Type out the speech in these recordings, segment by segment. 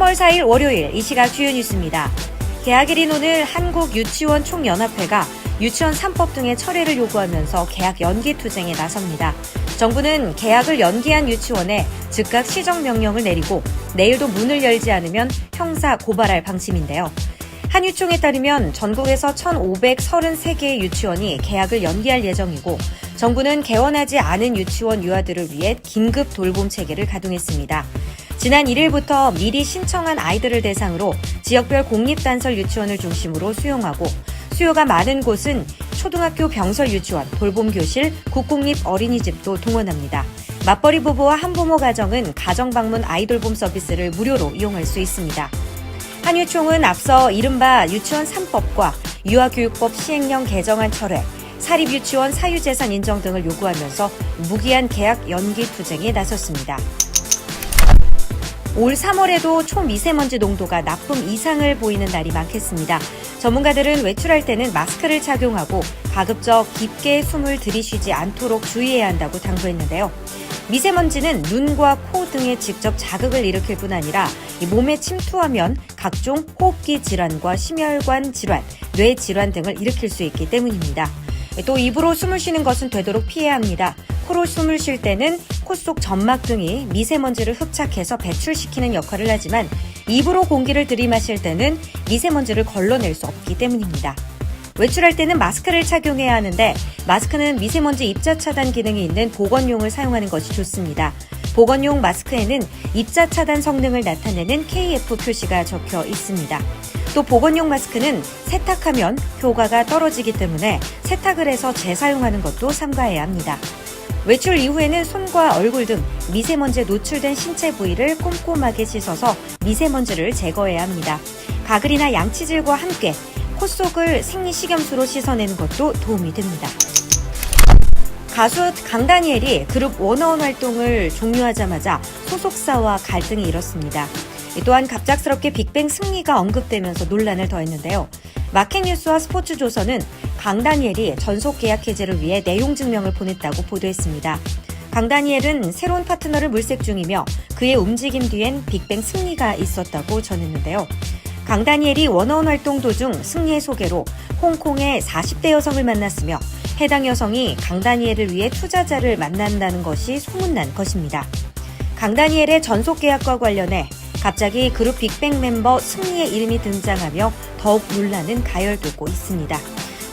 3월 4일 월요일 이 시각 주요 뉴스입니다. 계약일인 오늘 한국 유치원 총연합회가 유치원 3법 등의 철회를 요구하면서 계약 연기 투쟁에 나섭니다. 정부는 계약을 연기한 유치원에 즉각 시정 명령을 내리고 내일도 문을 열지 않으면 형사 고발할 방침인데요. 한유총에 따르면 전국에서 1,533개의 유치원이 계약을 연기할 예정이고 정부는 개원하지 않은 유치원 유아들을 위해 긴급 돌봄 체계를 가동했습니다. 지난 1일부터 미리 신청한 아이들을 대상으로 지역별 공립단설 유치원을 중심으로 수용하고 수요가 많은 곳은 초등학교 병설 유치원, 돌봄교실, 국공립 어린이집도 동원합니다. 맞벌이 부부와 한부모 가정은 가정 방문 아이돌봄 서비스를 무료로 이용할 수 있습니다. 한유총은 앞서 이른바 유치원 3법과 유아교육법 시행령 개정안 철회, 사립유치원 사유재산 인정 등을 요구하면서 무기한 계약 연기 투쟁에 나섰습니다. 올 3월에도 초미세먼지 농도가 나쁨 이상을 보이는 날이 많겠습니다. 전문가들은 외출할 때는 마스크를 착용하고 가급적 깊게 숨을 들이쉬지 않도록 주의해야 한다고 당부했는데요. 미세먼지는 눈과 코 등에 직접 자극을 일으킬 뿐 아니라 몸에 침투하면 각종 호흡기 질환과 심혈관 질환, 뇌 질환 등을 일으킬 수 있기 때문입니다. 또 입으로 숨을 쉬는 것은 되도록 피해야 합니다. 코로 숨을 쉴 때는 코 속 점막 등이 미세먼지를 흡착해서 배출시키는 역할을 하지만 입으로 공기를 들이마실 때는 미세먼지를 걸러낼 수 없기 때문입니다. 외출할 때는 마스크를 착용해야 하는데 마스크는 미세먼지 입자 차단 기능이 있는 보건용을 사용하는 것이 좋습니다. 보건용 마스크에는 입자 차단 성능을 나타내는 KF 표시가 적혀 있습니다. 또 보건용 마스크는 세탁하면 효과가 떨어지기 때문에 세탁을 해서 재사용하는 것도 삼가해야 합니다. 외출 이후에는 손과 얼굴 등 미세먼지에 노출된 신체 부위를 꼼꼼하게 씻어서 미세먼지를 제거해야 합니다. 가글이나 양치질과 함께 코 속을 생리식염수로 씻어내는 것도 도움이 됩니다. 가수 강다니엘이 그룹 원어원 활동을 종료하자마자 소속사와 갈등이 일었습니다. 또한 갑작스럽게 빅뱅 승리가 언급되면서 논란을 더했는데요. 마켓뉴스와 스포츠조선은 강다니엘이 전속 계약 해제를 위해 내용 증명을 보냈다고 보도했습니다. 강다니엘은 새로운 파트너를 물색 중이며 그의 움직임 뒤엔 빅뱅 승리가 있었다고 전했는데요. 강다니엘이 원어원 활동 도중 승리의 소개로 홍콩의 40대 여성을 만났으며 해당 여성이 강다니엘을 위해 투자자를 만난다는 것이 소문난 것입니다. 강다니엘의 전속 계약과 관련해 갑자기 그룹 빅뱅 멤버 승리의 이름이 등장하며 더욱 논란은 가열되고 있습니다.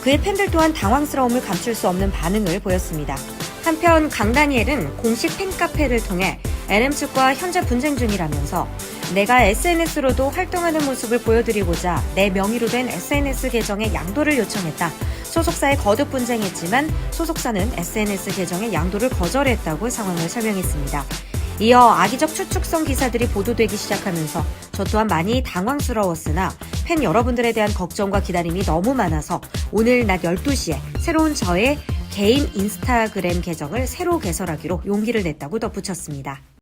그의 팬들 또한 당황스러움을 감출 수 없는 반응을 보였습니다. 한편 강다니엘은 공식 팬카페를 통해 LM 측과 현재 분쟁 중이라면서 내가 SNS로도 활동하는 모습을 보여드리고자 내 명의로 된 SNS 계정에 양도를 요청했다. 소속사에 거듭 분쟁했지만 소속사는 SNS 계정의 양도를 거절했다고 상황을 설명했습니다. 이어 악의적 추측성 기사들이 보도되기 시작하면서 저 또한 많이 당황스러웠으나 팬 여러분들에 대한 걱정과 기다림이 너무 많아서 오늘 낮 12시에 새로운 저의 개인 인스타그램 계정을 새로 개설하기로 용기를 냈다고 덧붙였습니다.